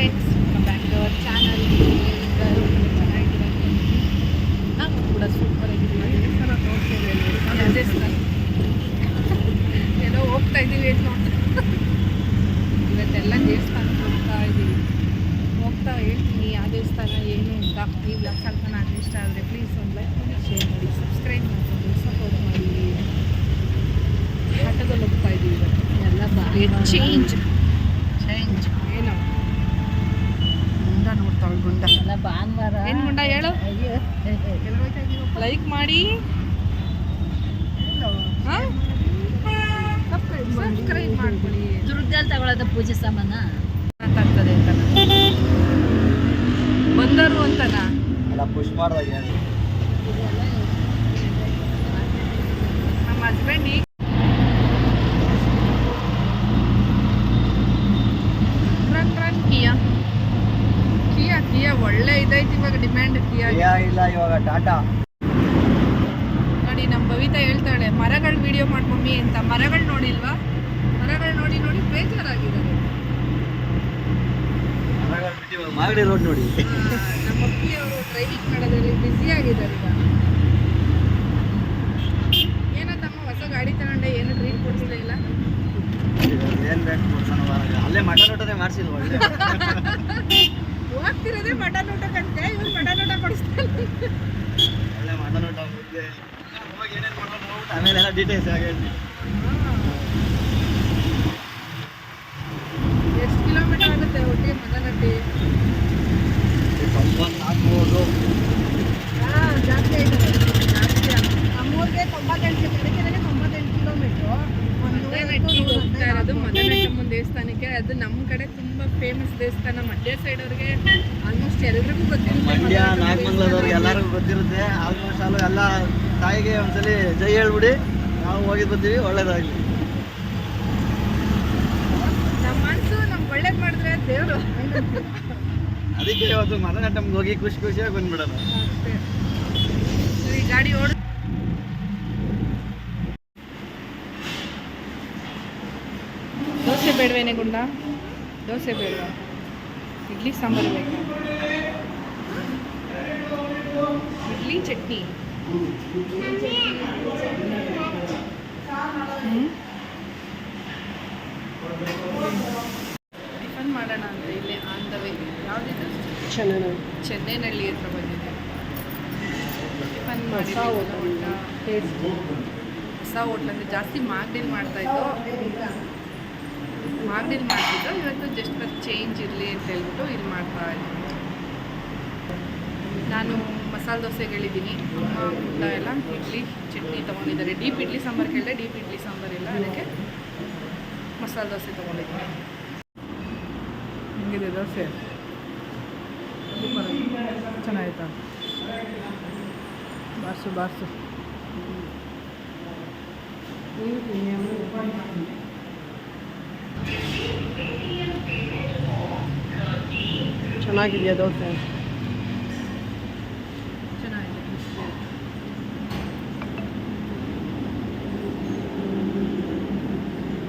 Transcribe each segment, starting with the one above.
Friends back to our channel ನಾವು ಕೂಡ super ಆಗಿದ್ದೀವಿ ಏನೋ ಹೋಗ್ತಾ ಇದ್ದೀವಿ ಏನೋ ಇವತ್ತೆಲ್ಲ ದೇವಸ್ಥಾನಕ್ಕೆ ಹೋಗ್ತಾ ಇದ್ದೀವಿ. ಹೋಗ್ತಾ ಹೇಳ್ತೀನಿ ಯಾವ ದೇವಸ್ಥಾನ ಏನು ಅಂತ ಈ ಬ್ಲಾಗ್ ಸ್ವಲ್ಪ ನಾನು ಇಷ್ಟ ಆದರೆ ಪ್ಲೀಸ್ ಒಂದು ಲೈಕ್ ಮಾಡಿ ಶೇರ್ ಮಾಡಿ ಸಬ್ಸ್ಕ್ರೈಬ್ ಮಾಡಿಕೊಂಡು ಸಪೋರ್ಟ್ ಮಾಡಿ. ಆಟೋದಲ್ಲಿ ಹೋಗ್ತಾ ಇದ್ದೀವಿ. ಇವತ್ತು ಎಲ್ಲ ಬಾರಿ ಚೇಂಜ್ ಏನು ಗುಂಡ ನೋಡ್ತಾಳೆ ಎಲ್ಲ ಭಾನುವಾರ. ಏನು ಮುಂಡ ಹೇಳು? ಲೈಕ್ ಮಾಡಿ. ಸಬ್ಸ್ಕ್ರೈಬ್ ಮಾಡ್ಕೊಳ್ಳಿ. ದುರ್ಗದಲ್ಲಿ ತಗೊಳ್ಳೋದು ಪೂಜೆ ಸಾಮಾನ. ಮಾತಾಡ್ತದೆ ಅಂತ ಬಂದರು ಅಂತನ? ಅಲ್ಲ ಪುಷ್ ಮಾಡ್ದಾಗ. ನಮ್ಮ ಹಸ್ಬೆಂಡ್ ಈಗ ರನ್ ರನ್ ಕಿಯಾ ಕಿಯಾ ಒಳ್ಳೆ ಇದೈತಿ ಇವಾಗ ಡಿಮ್ಯಾಂಡ್ ಕಿಯಾ ಇಲ್ಲ ಇವಾಗ ಟಾಟಾ ನೋಡಿ ನಮ್ಮ ಬವಿತಾ ಹೇಳ್ತಾಳೆ ಮರಗಳ ವಿಡಿಯೋ ಮಾಡಿ ಮಮ್ಮಿ ಅಂತ. ಮರಗಳು ನೋಡಿಲ್ವಾ? ಮರಗಳು ನೋಡಿ ನೋಡಿ ಬೇಜಾರಾಗಿದ್ದಾರೆ. ಮಾಗಡಿ ರೋಡ್ ನೋಡಿ. ನಮ್ಮ ಅಪ್ಪಿ ಅವರು ಡ್ರೈವಿಂಗ್ ಮಾಡೋದ್ರಲ್ಲಿ ಬ್ಯುಸಿ ಆಗಿದ್ದಾರೆ ಈಗ. ಏನಂತಮ್ಮ ಹೊಸ ಗಾಡಿ ತಗೊಂಡೆ ಏನು ಡ್ರೀಮ್ ಕೊಡ್ಸಿಲ್ಲ ಇಲ್ಲ? ಏನ್ ಬೇಕು. ಅಲ್ಲೇ ಮಟನ್ ಮಾಡ್ಸಿಲ್ವ? ಆಮೇಲೆ ಎಲ್ಲ ಡೀಟೇಲ್ಸ್ ಆಗಿ ಆಲ್ಮೋಸ್ಟ್ ಎಲ್ರಿಗೂ ಗೊತ್ತಿರುತ್ತೆ. ಮಂಡ್ಯ ನಾಗಮಂಗ್ಲದವ್ರಿಗೆ ಎಲ್ಲರಿಗೂ ಗೊತ್ತಿರುತ್ತೆ. ಆಲ್ಮೋಸ್ಟ್ ಆಲ್ ಎಲ್ಲ ತಾಯಿಗೆ ಒಂದ್ಸಲಿ ಜೈ ಹೇಳ್ಬಿಡಿ. ನಾವು ಹೋಗಿ ಬರ್ತೀವಿ ಒಳ್ಳೇದಾಗ್ಲಿ. ನಮ್ಮ ನಮ್ಗೆ ಒಳ್ಳೇದ್ ಮಾಡಿದ್ರೆ ದೇವರು ಅದಕ್ಕೆ ಇವತ್ತು ಮದನಟಮ್ಗೆ ಹೋಗಿ ಖುಷಿ ಖುಷಿಯಾಗಿ ಬಂದ್ಬಿಡೋದು. ಈ ಗಾಡಿ ಓಡ ದೋಸೆ ಬೇಡವೇನೆ ಗುಂಡ? ದೋಸೆ ಬೇಡ ಇಡ್ಲಿ ಸಾಂಬಾರು ಬೇಕಾ. ಚಟ್ನಿ? ಟಿಫನ್ ಮಾಡೋಣ ಅಂತ ಇಲ್ಲಿ ಆನ್ ದ ವೇ ಯಾವುದಿದೆ? ಚೆನ್ನೈ ಚೆನ್ನೈನಲ್ಲಿ ಹತ್ರ ಬಂದಿದೆ. ಟಿಫನ್ ಮಾಡಿ ಹೊಸ ಹೋಟ್ಲ್. ಅಂದರೆ ಜಾಸ್ತಿ ಮಾಗ್ಡಿಲ್ ಮಾಡ್ತಾ ಇದ್ದು? ಮಾಗ್ಡಿಲ್ ಮಾಡ್ತಿದ್ದು? ಇವತ್ತು ಜಸ್ಟ್ ಫರ್ ಚೇಂಜ್ ಇರಲಿ ಅಂತ ಹೇಳ್ಬಿಟ್ಟು ಇಲ್ಲಿ ಮಾಡ್ತಾ ಇದ್ದೀನಿ. ನಾನು ಮಸಾಲೆ ದೋಸೆ ಕೇಳಿದ್ದೀನಿ ಅಮ್ಮ ಊಟ ಎಲ್ಲ ಇಡ್ಲಿ, ಚಟ್ನಿ ತೊಗೊಂಡಿದ್ದಾರೆ. ಡೀಪ್ ಇಡ್ಲಿ ಸಾಂಬಾರು ಕೇಳಿದೆ ಡೀಪ್ ಇಡ್ಲಿ ಸಾಂಬಾರು ಇಲ್ಲ. ಅದಕ್ಕೆ ಮಸಾಲೆ ದೋಸೆ ತೊಗೊಂಡಿದ್ದೀನಿ. ಹೆಂಗಿದೆ ದೋಸೆ. ಚೆನ್ನಾಗಿತ್ತಾ. Bars bars. ಚೆನ್ನಾಗಿದೆಯಾ ದೋಸೆ ಚೆನ್ನಾಗಿದೆ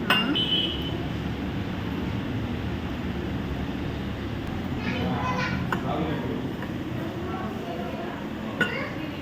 ಹಾಂ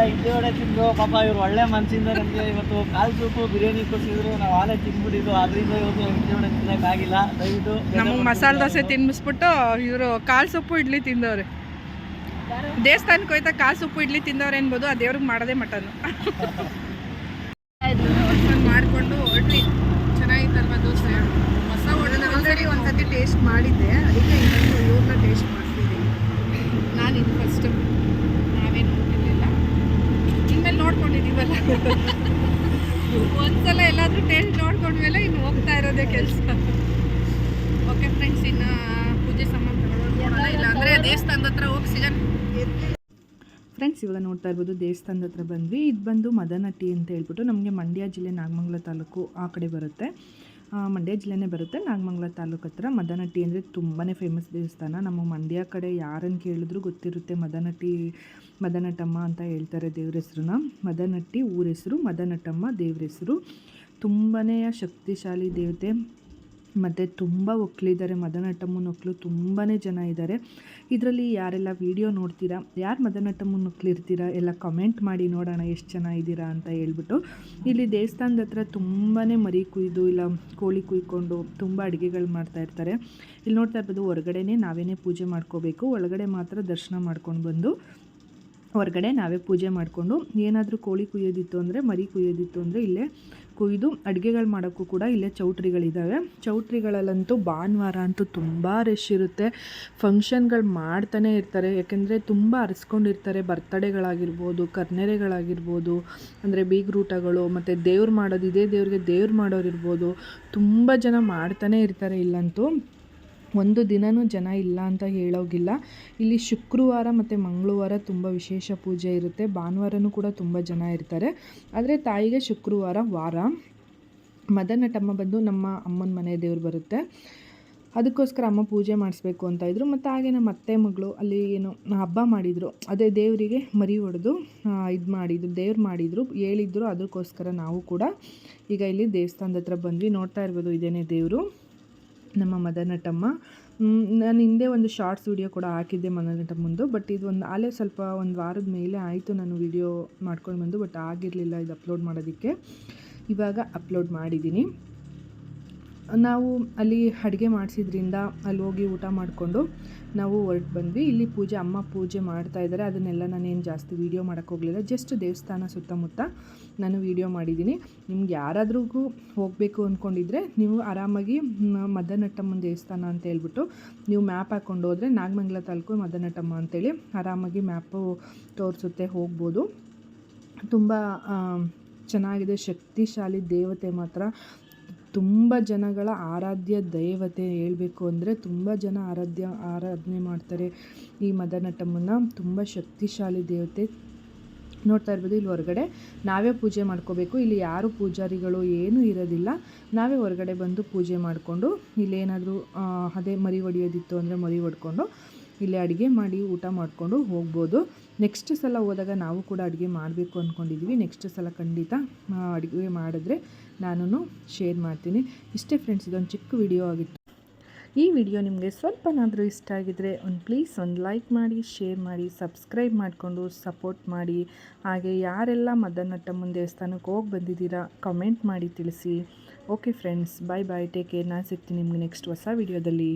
ಇಡ್ಲಿ ತಿಂದು ಪಾಪ ಇವ್ರು ಒಳ್ಳೆ ಮನಸ್ಸಿಂದ ನಮಗೆ ಇವತ್ತು ಕಾಲ್ ಸೂಪು ಬಿರಿಯಾನಿ ಕೊಡ್ಸಿದ್ರು. ನಾವು ಆಲೇ ತಿಂದ್ಬಿಟ್ಟಿದ್ದು ಅದರಿಂದ ಇವತ್ತು ಇಡ್ಲಿ ವಡೆ ತಿನ್ನಕ್ಕಾಗಿಲ್ಲ ದಯವಿಟ್ಟು ನಮಗೆ ಮಸಾಲೆ ದೋಸೆ ತಿನ್ನಿಸ್ಬಿಟ್ಟು ಇವರು ಕಾಲ್ ಸೊಪ್ಪು ಇಡ್ಲಿ ತಿಂದವ್ರೆ. ದೇವಸ್ಥಾನಕ್ಕೆ ಹೋಯ್ತಾ ಕಾಲು ಸೊಪ್ಪು ಇಡ್ಲಿ ತಿಂದವ್ರೆ ಅನ್ಬೋದು. ಆ ದೇವ್ರಿಗೆ ಮಾಡೋದೇ ಮಟನ್ ಕೆಲಸ. ಓಕೆ ಫ್ರೆಂಡ್ಸ್ ಇನ್ನು ಪೂಜೆ ಸಾಮಾನು ದೇವಸ್ಥಾನದ ಹತ್ರ ಹೋಗಿ ಸಿಗನ್ ಫ್ರೆಂಡ್ಸ್ ಇವಾಗ ನೋಡ್ತಾ ಇರ್ಬೋದು ದೇವಸ್ಥಾನದ ಹತ್ರ ಬಂದ್ವಿ. ಇದು ಬಂದು ಮದನಟ್ಟಿ ಅಂತ ಹೇಳ್ಬಿಟ್ಟು ನಮಗೆ ಮಂಡ್ಯ ಜಿಲ್ಲೆ ನಾಗಮಂಗಲ ತಾಲೂಕು ಆ ಕಡೆ ಬರುತ್ತೆ. ಮಂಡ್ಯ ಜಿಲ್ಲೆನೇ ಬರುತ್ತೆ. ನಾಗಮಂಗಲ ತಾಲೂಕು ಹತ್ರ ಮದನಟ್ಟಿ ಅಂದರೆ ತುಂಬಾ ಫೇಮಸ್ ದೇವಸ್ಥಾನ. ನಮ್ಮ ಮಂಡ್ಯ ಕಡೆ ಯಾರನ್ನು ಕೇಳಿದ್ರು ಗೊತ್ತಿರುತ್ತೆ ಮದನಟ್ಟಿ ಮದನಟಮ್ಮ ಅಂತ ಹೇಳ್ತಾರೆ ದೇವ್ರ ಹೆಸ್ರನ್ನ. ಮದನಟ್ಟಿ ಊರ ಹೆಸರು ಮದನಟಮ್ಮ ದೇವ್ರ ಹೆಸರು. ತುಂಬಾ ಶಕ್ತಿಶಾಲಿ ದೇವತೆ. ಮತ್ತು ತುಂಬ ಒಕ್ಕಲಿದ್ದಾರೆ ಮದನಟ್ಟಮ್ಮನ ಒಕ್ಕಲು ತುಂಬಾ ಜನ ಇದ್ದಾರೆ. ಇದರಲ್ಲಿ ಯಾರೆಲ್ಲ ವಿಡಿಯೋ ನೋಡ್ತೀರಾ, ಯಾರು ಮದನಟಮ್ಮನ ಒಕ್ಕಲಿರ್ತೀರಾ ಎಲ್ಲ ಕಮೆಂಟ್ ಮಾಡಿ ನೋಡೋಣ ಎಷ್ಟು ಜನ ಇದ್ದೀರಾ ಅಂತ ಹೇಳ್ಬಿಟ್ಟು. ಇಲ್ಲಿ ದೇವಸ್ಥಾನದ ಹತ್ರ ತುಂಬಾ ಮರಿ ಕುಯ್ದು, ಇಲ್ಲ ಕೋಳಿ ಕುಯ್ಕೊಂಡು ತುಂಬ ಅಡುಗೆಗಳು ಮಾಡ್ತಾ ಇರ್ತಾರೆ. ಇಲ್ಲಿ ನೋಡ್ತಾ ಇರ್ಬೋದು, ಹೊರಗಡೆನೇ ನಾವೇನೇ ಪೂಜೆ ಮಾಡ್ಕೋಬೇಕು. ಒಳಗಡೆ ಮಾತ್ರ ದರ್ಶನ ಮಾಡ್ಕೊಂಡು ಬಂದು, ಹೊರಗಡೆ ನಾವೇ ಪೂಜೆ ಮಾಡಿಕೊಂಡು ಏನಾದರೂ ಕೋಳಿ ಕುಯ್ಯೋದಿತ್ತು ಅಂದರೆ, ಮರಿ ಕುಯ್ಯೋದಿತ್ತು ಅಂದರೆ ಇಲ್ಲೇ ಕುಯ್ದು ಅಡುಗೆಗಳು ಮಾಡೋಕ್ಕೂ ಕೂಡ ಇಲ್ಲೇ ಚೌಟ್ರಿಗಳಿದ್ದಾವೆ ಚೌಟ್ರಿಗಳಲ್ಲಂತೂ ಭಾನುವಾರ ಅಂತೂ ತುಂಬ ರಶ್ ಇರುತ್ತೆ. ಫಂಕ್ಷನ್ಗಳು ಮಾಡ್ತಾನೆ ಇರ್ತಾರೆ. ಯಾಕೆಂದರೆ ತುಂಬ ಅರಸ್ಕೊಂಡಿರ್ತಾರೆ. ಬರ್ತಡೇಗಳಾಗಿರ್ಬೋದು, ಕರ್ನೆರೆಗಳಾಗಿರ್ಬೋದು, ಅಂದರೆ ಬೀಗ್ರೂಟಗಳು ಮತ್ತು ದೇವ್ರು ಮಾಡೋದು, ಇದೇ ದೇವ್ರಿಗೆ ದೇವ್ರು ಮಾಡೋರಿರ್ಬೋದು. ತುಂಬ ಜನ ಮಾಡ್ತಾನೆ ಇರ್ತಾರೆ ಇಲ್ಲಂತೂ. ಒಂದು ದಿನವೂ ಜನ ಇಲ್ಲ ಅಂತ ಹೇಳೋಗಿಲ್ಲ. ಇಲ್ಲಿ ಶುಕ್ರವಾರ ಮತ್ತು ಮಂಗಳವಾರ ತುಂಬ ವಿಶೇಷ ಪೂಜೆ ಇರುತ್ತೆ. ಭಾನುವಾರನೂ ಕೂಡ ತುಂಬ ಜನ ಇರ್ತಾರೆ. ಆದರೆ ತಾಯಿಗೆ ಶುಕ್ರವಾರ ವಾರ. ಮದನಟಮ್ಮ ಬಂದು ನಮ್ಮ ಅಮ್ಮನ ಮನೆ ದೇವ್ರು ಬರುತ್ತೆ. ಅದಕ್ಕೋಸ್ಕರ ಅಮ್ಮ ಪೂಜೆ ಮಾಡಿಸ್ಬೇಕು ಅಂತ ಇದ್ದರು ಮತ್ತು ಹಾಗೆ ನಮ್ಮ ಅತ್ತೆ ಮಗಳು ಅಲ್ಲಿ ಏನು ಹಬ್ಬ ಮಾಡಿದರು. ಅದೇ ದೇವರಿಗೆ ಮರಿ ಹೊಡೆದು ಇದು ಮಾಡಿದ್ರು, ದೇವ್ರು ಮಾಡಿದರು, ಹೇಳಿದ್ರು. ಅದಕ್ಕೋಸ್ಕರ ನಾವು ಕೂಡ ಈಗ ಇಲ್ಲಿ ದೇವಸ್ಥಾನದ ಹತ್ರ ಬಂದ್ವಿ. ನೋಡ್ತಾ ಇರ್ಬೋದು ಇದೇನೇ ದೇವರು. ನಮ್ಮ ಮದನಟಮ್ಮ ನಾನು ಹಿಂದೆ ಒಂದು ಶಾರ್ಟ್ಸ್ ವಿಡಿಯೋ ಕೂಡ ಹಾಕಿದ್ದೆ ಮದನಟಮ್ಮಂದು ಬಟ್ ಇದು ಒಂದು ಆಲೇ ಸ್ವಲ್ಪ ಒಂದು ವಾರದ ಮೇಲೆ ಆಯಿತು ನಾನು ವಿಡಿಯೋ ಮಾಡ್ಕೊಂಡು ಬಂದು ಬಟ್ ಆಗಿರಲಿಲ್ಲ ಇದು ಅಪ್ಲೋಡ್ ಮಾಡೋದಕ್ಕೆ. ಇವಾಗ ಅಪ್ಲೋಡ್ ಮಾಡಿದ್ದೀನಿ. ನಾವು ಅಲ್ಲಿ ಅಡುಗೆ ಮಾಡಿಸಿದ್ರಿಂದ ಅಲ್ಲಿ ಹೋಗಿ ಊಟ ಮಾಡಿಕೊಂಡು ನಾವು ಹೊರಟು ಬಂದ್ವಿ. ಇಲ್ಲಿ ಪೂಜೆ, ಅಮ್ಮ ಪೂಜೆ ಮಾಡ್ತಾ ಇದ್ದಾರೆ. ಅದನ್ನೆಲ್ಲ ನಾನೇನು ಜಾಸ್ತಿ ವೀಡಿಯೋ ಹೋಗಲಿಲ್ಲ. ಜಸ್ಟ್ ದೇವಸ್ಥಾನ ಸುತ್ತಮುತ್ತ ನಾನು ವೀಡಿಯೋ ಮಾಡಿದ್ದೀನಿ. ನಿಮ್ಗೆ ಯಾರಾದ್ರಿಗೂ ಹೋಗಬೇಕು ಅಂದ್ಕೊಂಡಿದ್ರೆ ನೀವು ಆರಾಮಾಗಿ ಮದನಟ್ಟಮ್ಮನ ದೇವಸ್ಥಾನ ಅಂತ ಹೇಳ್ಬಿಟ್ಟು ನೀವು ಮ್ಯಾಪ್ ಹಾಕ್ಕೊಂಡು ಹೋದರೆ ನಾಗಮಂಗಲ ತಾಲೂಕು ಮದನಟ್ಟಮ್ಮ ಅಂತೇಳಿ ಆರಾಮಾಗಿ ಮ್ಯಾಪು ತೋರಿಸುತ್ತೆ, ಹೋಗ್ಬೋದು. ತುಂಬ ಚೆನ್ನಾಗಿದೆ. ಶಕ್ತಿಶಾಲಿ ದೇವತೆ ಮಾತ್ರ. ತುಂಬ ಜನಗಳ ಆರಾಧ್ಯ ದೈವತೆ ಹೇಳಬೇಕು ಅಂದರೆ ತುಂಬ ಜನ ಆರಾಧ್ಯ, ಆರಾಧನೆ ಮಾಡ್ತಾರೆ. ಈ ಮದನಟಮ್ಮನ ತುಂಬ ಶಕ್ತಿಶಾಲಿ ದೇವತೆ ನೋಡ್ತಾ ಇರ್ಬೋದು. ಇಲ್ಲಿ ಹೊರಗಡೆ ನಾವೇ ಪೂಜೆ ಮಾಡ್ಕೋಬೇಕು. ಇಲ್ಲಿ ಯಾರು ಪೂಜಾರಿಗಳು ಏನೂ ಇರೋದಿಲ್ಲ. ನಾವೇ ಹೊರಗಡೆ ಬಂದು ಪೂಜೆ ಮಾಡಿಕೊಂಡು ಇಲ್ಲೇನಾದರೂ ಅದೇ ಮರಿ ಹೊಡಿಯೋದಿತ್ತು ಅಂದರೆ ಮರಿ ಹೊಡ್ಕೊಂಡು ಇಲ್ಲಿ ಅಡುಗೆ ಮಾಡಿ ಊಟ ಮಾಡಿಕೊಂಡು ಹೋಗ್ಬೋದು. ನೆಕ್ಸ್ಟ್ ಸಲ ಹೋದಾಗ ನಾವು ಕೂಡ ಅಡುಗೆ ಮಾಡಬೇಕು ಅಂದ್ಕೊಂಡಿದ್ವಿ ನೆಕ್ಸ್ಟ್ ಸಲ ಖಂಡಿತ ಅಡುಗೆ ಮಾಡಿದ್ರೆ ನಾನು ಶೇರ್ ಮಾಡ್ತೀನಿ. ಇಷ್ಟೇ ಫ್ರೆಂಡ್ಸ್ ಇದೊಂದು ಚಿಕ್ಕ ವಿಡಿಯೋ ಆಗಿತ್ತು. ಈ ವಿಡಿಯೋ ನಿಮಗೆ ಸ್ವಲ್ಪನಾದರೂ ಇಷ್ಟ ಆಗಿದರೆ ಒಂದು ಪ್ಲೀಸ್ ಒಂದು ಲೈಕ್ ಮಾಡಿ ಶೇರ್ ಮಾಡಿ ಸಬ್ಸ್ಕ್ರೈಬ್ ಮಾಡಿಕೊಂಡು ಸಪೋರ್ಟ್ ಮಾಡಿ. ಹಾಗೆ ಯಾರೆಲ್ಲ ಮದನಟ್ಟಮ್ಮನ ದೇವಸ್ಥಾನಕ್ಕೆ ಹೋಗಿ ಬಂದಿದ್ದೀರಾ ಕಮೆಂಟ್ ಮಾಡಿ ತಿಳಿಸಿ. Okay friends bye bye take care ನಾನು ಸಿಗ್ತೀನಿ ನಿಮಗೆ ನೆಕ್ಸ್ಟ್ ಹೊಸ ವಿಡಿಯೋದಲ್ಲಿ